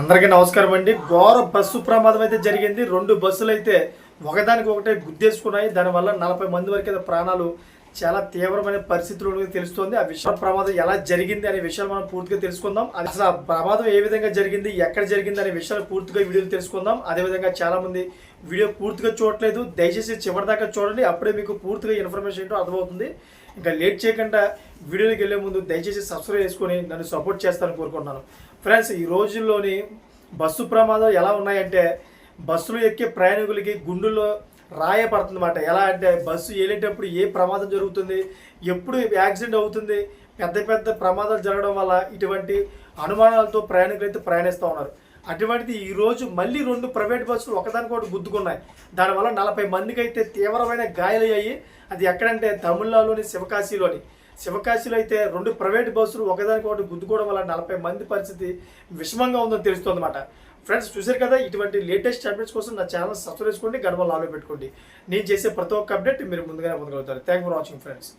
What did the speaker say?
అందరికీ నమస్కారం అండి. ఘోర బస్సు ప్రమాదం అయితే జరిగింది. రెండు బస్సులు అయితే ఒకదానికి ఒకటే గుద్దేసుకున్నాయి దానివల్ల నలభై మంది వరకు అయితే ప్రాణాలు చాలా తీవ్రమైన పరిస్థితులు తెలుస్తోంది. ఆ విషయ ప్రమాదం ఎలా జరిగింది అనే విషయాలు మనం పూర్తిగా తెలుసుకుందాం. అసలు ఆ ప్రమాదం ఏ విధంగా జరిగింది ఎక్కడ జరిగింది అనే విషయాలు పూర్తిగా వీడియోలు తెలుసుకుందాం. అదేవిధంగా చాలా మంది వీడియో పూర్తిగా చూడట్లేదు. దయచేసి చివరిదాకా చూడండి. అప్పుడే మీకు పూర్తిగా ఇన్ఫర్మేషన్ ఏంటో అర్థమవుతుంది. ఇంకా లేట్ చేయకుండా వీడియోకి వెళ్ళే ముందు దయచేసి సబ్స్క్రైబ్ చేసుకొని నన్ను సపోర్ట్ చేస్తారని కోరుకుంటున్నాను. ఫ్రెండ్స్ ఈ రోజుల్లోని బస్సు ప్రమాదాలు ఎలా ఉన్నాయంటే బస్సులో ఎక్కే ప్రయాణికులకి గుండెల్లో రాయపడుతుంది అన్నమాట ఎలా అంటే బస్సు వెళ్ళేటప్పుడు ఏ ప్రమాదం జరుగుతుంది ఎప్పుడు యాక్సిడెంట్ అవుతుంది పెద్ద పెద్ద ప్రమాదాలు జరగడం వల్ల ఇటువంటి అనుమానాలతో ప్రయాణికులు అయితే ప్రయాణిస్తూ ఉన్నారు. అటువంటిది ఈ రోజు మళ్ళీ రెండు ప్రైవేట్ బస్సులు ఒకదానికొకటి గుద్దుకున్నాయి. దానివల్ల నలభై మందికి అయితే తీవ్రమైన గాయాలయ్యాయి. అది ఎక్కడంటే తమిళనాడులోని శివకాశీలోని. శివకాశీలో అయితే రెండు ప్రైవేట్ బస్సులు ఒకదానికొకటి గుద్దుకోవడం వల్ల నలభై మంది పరిస్థితి విషమంగా ఉందని తెలుస్తోందనమాట ఫ్రెండ్స్ చూశారు కదా ఇటువంటి లేటెస్ట్ అప్డేట్స్ కోసం నా ఛానల్ సబ్స్క్రైబ్ చేసుకోండి గడప ఆలో పెట్టుకోండి. నేను చేసే ప్రతి ఒక్క అప్డేట్ మీరు ముందుగానే పొందగలుగుతారు. Thank for watching friends